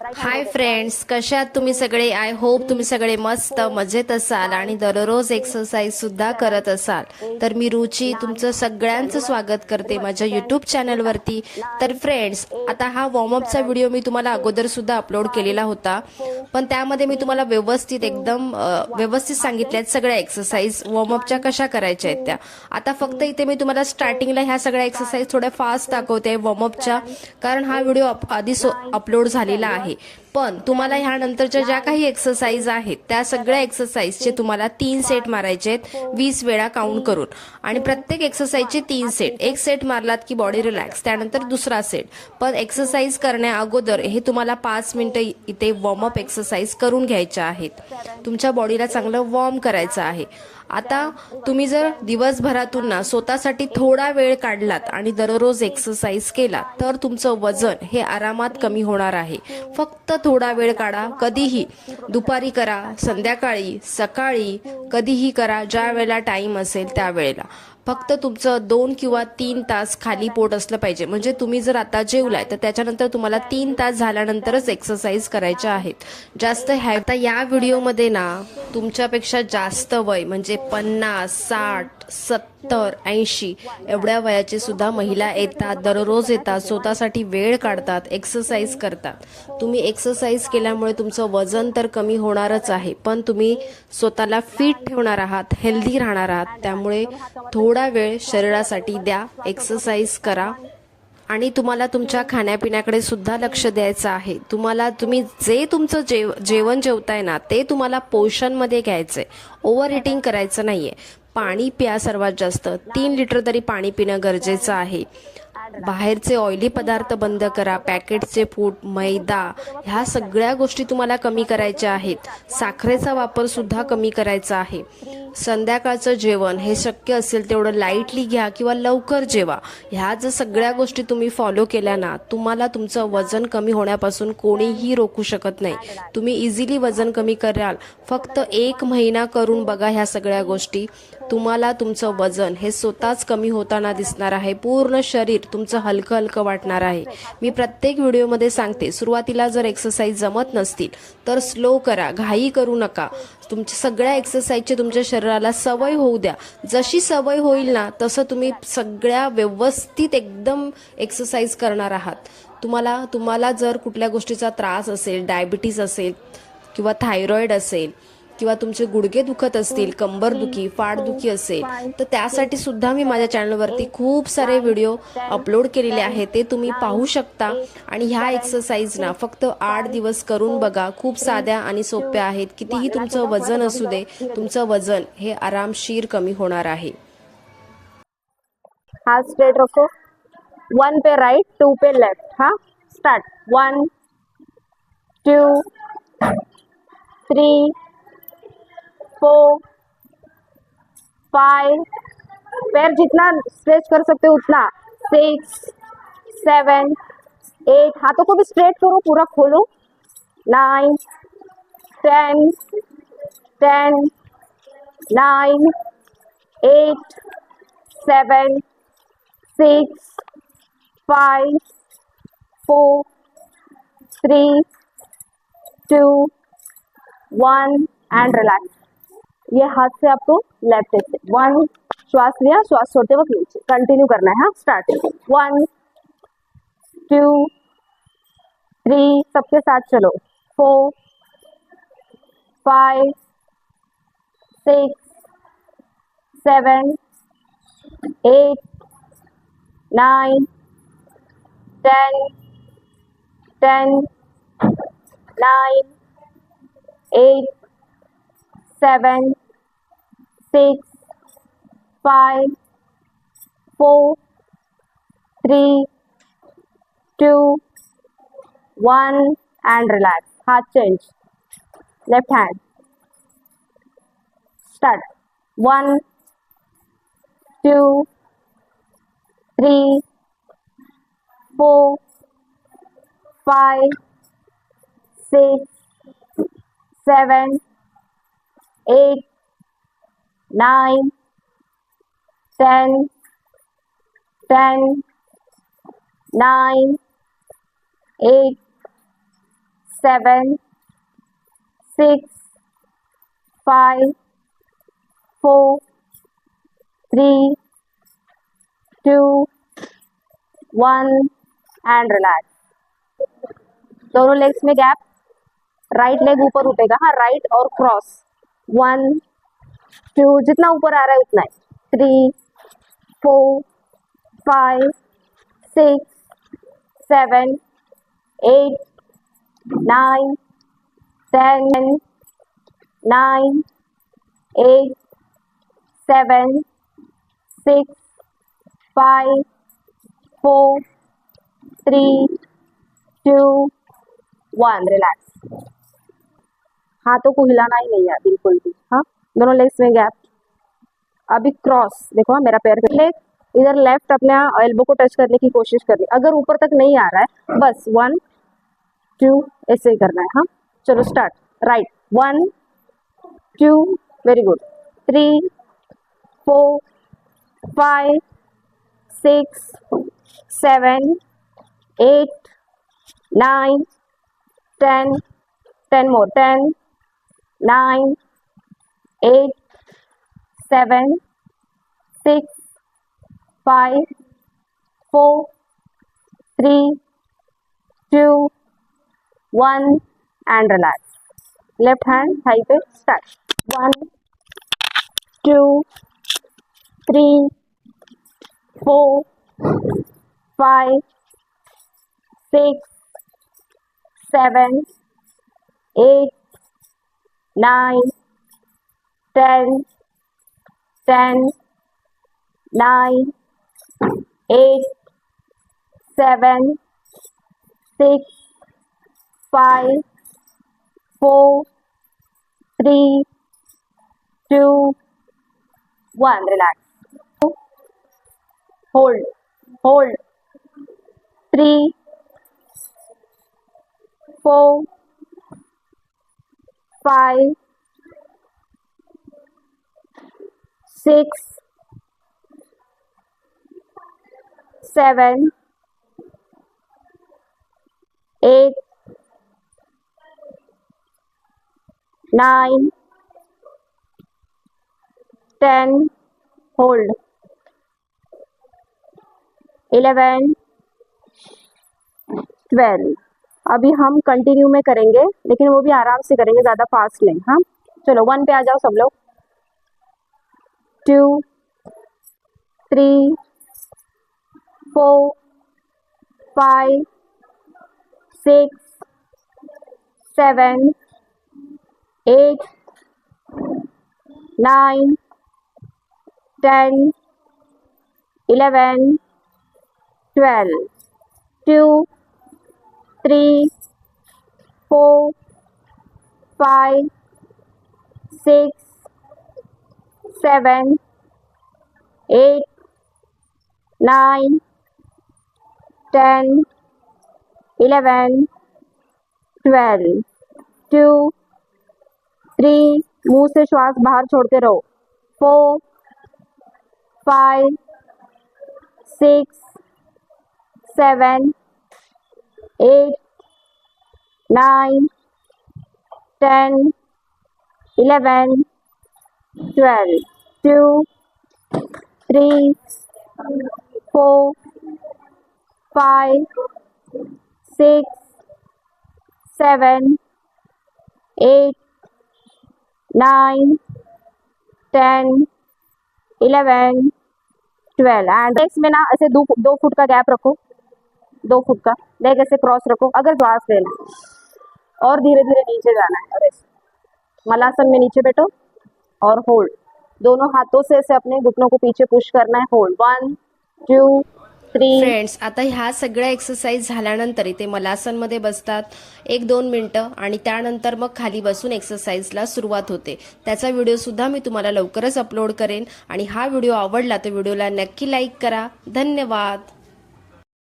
Hi friends कशात तुम्ही सगळे? आय होप तुम्ही सगळे मस्त मजेत असाल आणि दररोज एक्सरसाइज सुद्धा करत असाल. तर मी रुची तुमचं सगळ्यांचं स्वागत करते माझ्या युट्यूब चॅनलवरती तर फ्रेंड्स आता हा वॉर्मअपचा व्हिडिओ मी तुम्हाला अगोदर सुद्धा अपलोड केलेला होता. पण त्यामध्ये मी तुम्हाला व्यवस्थित एकदम व्यवस्थित सांगितल्यात सगळ्या एक्सरसाइज वॉर्मअपच्या कशा करायच्या आहेत त्या. आता फक्त इथे मी तुम्हाला स्टार्टिंगला ह्या सगळ्या एक्सरसाइज थोड्या फास्ट दाखवते वॉर्मअपच्या कारण हा व्हिडिओ आधी अपलोड झालेला आहे. पण तुम्हाला ह्यानंतरच्या ज्या काही एक्सरसाइज आहेत त्या सगळ्या एक्सरसाइजचे तुम्हाला तीन सेट मारायचे आहेत वीस वेळा काउंट करून. आणि प्रत्येक एक्सरसाइजचे तीन सेट एक सेट मारलात की बॉडी रिलॅक्स त्यानंतर दुसरा सेट पण एक्सरसाइज करण्या अगोदर हे तुम्हाला पाच मिनिटं इथे वॉर्मअप एक्सरसाइज करून घ्यायच्या आहेत. तुमच्या बॉडीला चांगलं वॉर्म करायचं आहे. आता तुम्ही जर दिवसभरातून ना स्वतःसाठी थोडा वेळ काढलात आणि दररोज एक्सरसाइज केला तर तुमचं वजन हे आरामात कमी होणार आहे. फक्त थोडा वेळ काढा कधीही. दुपारी करा संध्याकाळी सकाळी कधीही करा ज्या वेळेला टाइम असेल त्यावेळेला. फक्त तुमचं दोन किंवा तीन तास खाली पोट असलं पाहिजे. म्हणजे तुम्ही जर आता जेवलाय तर त्याच्यानंतर तुम्हाला तीन तास झाल्यानंतरच एक्सरसाइज करायच्या आहेत. जास्त हॅ आता या व्हिडिओमध्ये ना तुमच्यापेक्षा जास्त वय म्हणजे पन्नास साठ सत्तर ऐंशी. एवढ्या वयाचे सुद्धा महिला येतात दररोज येतात स्वतःसाठी वेळ काढतात एक्सरसाइज करतात. तुम्ही एक्सरसाइज केल्यामुळे तुमचं वजन तर कमी होणारच आहे पण तुम्ही स्वतःला फिट ठेवणार आहात हेल्दी राहणार आहात. त्यामुळे थोडा वेळ शरीरासाठी द्या एक्सरसाइज करा. आणि तुम्हाला तुमच्या खाण्यापिण्याकडे सुद्धा लक्ष द्यायचं आहे. तुम्हाला तुम्ही जे तुमचं जेव जेवण जेवताय ना ते तुम्हाला पोषणमध्ये आहे ओव्हर इटिंग करायचं नाही आहे पाणी प्या सर्वात जास्त. तीन लिटर तरी पाणी पिणं गरजेचं आहे. बाहेरचे ऑइली पदार्थ बंद करा. पॅकेटचे फूड मैदा ह्या सगळ्या गोष्टी तुम्हाला कमी करायच्या आहेत. साखरेचा वापर सुद्धा कमी करायचा आहे. संध्याकाळचं जेवण हे शक्य असेल तेवढं लाईटली घ्या किंवा लवकर जेवा. ह्या जर सगळ्या गोष्टी तुम्ही फॉलो केल्या ना तुम्हाला तुमचं वजन कमी होण्यापासून कोणीही रोखू शकत नाही. तुम्ही इझिली वजन कमी कराल. फक्त एक महिना करून बघा ह्या सगळ्या गोष्टी. तुम्हाला तुमचं वजन हे स्वतःच कमी होताना दिसणार आहे. पूर्ण शरीर तुमचं हलकं हलकं वाटणार आहे. मी प्रत्येक व्हिडिओमध्ये सांगते सुरुवातीला जर एक्सरसाइज जमत नसतील तर स्लो करा घाई करू नका. तुमच्या सगळ्या एक्सरसाइजची तुमच्या शरीराला सवय होऊ द्या. जशी सवय होईल ना तसं तुम्ही सगळ्या व्यवस्थित एकदम एक्सरसाइज करणार आहात. तुम्हाला तुम्हाला जर कुठल्या गोष्टीचा त्रास असेल डायबिटीज असेल किंवा थायरॉईड असेल किंवा तुमचे गुडघे दुखत असतील कंबरदुखी दुखी असेल तर त्यासाठी सुद्धा मी माझ्या चॅनलवरती खूप सारे व्हिडिओ अपलोड केलेले आहेत. ते तुम्ही पाहू शकता. आणि ह्या एक्सरसाइजना फक्त आठ दिवस करून बघा. खूप साध्या आणि सोप्या आहेत. कितीही तुमचं वजन असू दे तुमचं वजन हे आरामशीर कमी होणार आहे. हा स्ट्रेट रखो. वन पे राइट टू पे लेफ्ट हा? Start one two three four five पैर जितना स्ट्रेच कर सकते हो उतना सिक्स सेवन एट हाथों को भी स्ट्रेट करो, पूरा खोलो nine ten ten nine eight seven six five four three two one and relax. ये हाथ से आपको लेफ़्ट से। वन श्वास लिया श्वास छोड़ते वक्त नीचे। कंटिन्यू करना है हाँ स्टार्ट वन टू थ्री सबके साथ चलो। Four five six seven eight nine ten ten nine eight, seven, six, five, four, three, two, one, and relax. Heart change. Left hand. Start. One, two, three, four, five, six, seven, eight, nine, ten, ten, nine, eight, seven, six, five, four, three, two, one and relax. दोनों legs में gap right leg ऊपर उठेगा हाँ right और cross one two जितना ऊपर आ रहा है उतना ही three four five six seven eight nine ten nine eight seven six five four three two one relax हाथों को हिलाना ही नहीं है बिल्कुल भी। हाँ दोनों लेग्स में गैप अभी क्रॉस देखो हाँ, मेरा पैर लेग इधर लेफ़्ट अपने एल्बो को टच करने की कोशिश करनी अगर ऊपर तक नहीं आ रहा है बस वन टू ऐसे ही करना है हाँ। चलो start right one two very good three four five six seven eight nine ten ten more ten nine, eight, seven, six, five, four, three, two, one, and relax. Left hand high pitch start. One, two, three, four, five, six, seven, eight nine, ten. ten, nine, eight, seven, six, five, four, three, two, one. Relax. Hold, hold. Three, four, five, six, seven, eight, nine, ten. Hold. Eleven, twelve. अभी हम continue में करेंगे, लेकिन वो भी आराम से करेंगे, ज़्यादा फास्ट नहीं हाँ? चलो वन पे आ जाओ सब लोग। Two three four five six seven eight nine ten eleven twelve two three four five six seven eight nine ten eleven twelve two three मुँह से श्वास बाहर छोड़ते रहो। Four five six seven eight nine ten eleven twelve, two, three, four, five, six, seven, eight, nine, ten, eleven twelve and में ना ऐसे दो दो फुट का गैप रखो दो फुट का। लेग ऐसे क्रॉस रखो, अगर श्वास लेना और धीरे धीरे नीचे जाना है। और ऐसे। मलासन में नीचे बैठो और होल्ड दोनों हाथों से ऐसे अपने घुटनों को पीछे पुश करना है। होल्ड वन टू फ्रेंड्स आता ह्या सगळ्या एक्सरसाइज झाल्यानंतर इथे मलासनमध्ये बसतात एक दोन मिनटं आणि त्यानंतर मग खाली बसून एक्सरसाइजला सुरुवात होते. त्याचा व्हिडिओ सुद्धा मी तुम्हाला लवकरच अपलोड करेन आणि हा व्हिडिओ आवडला तर व्हिडिओला नक्की लाईक करा. धन्यवाद.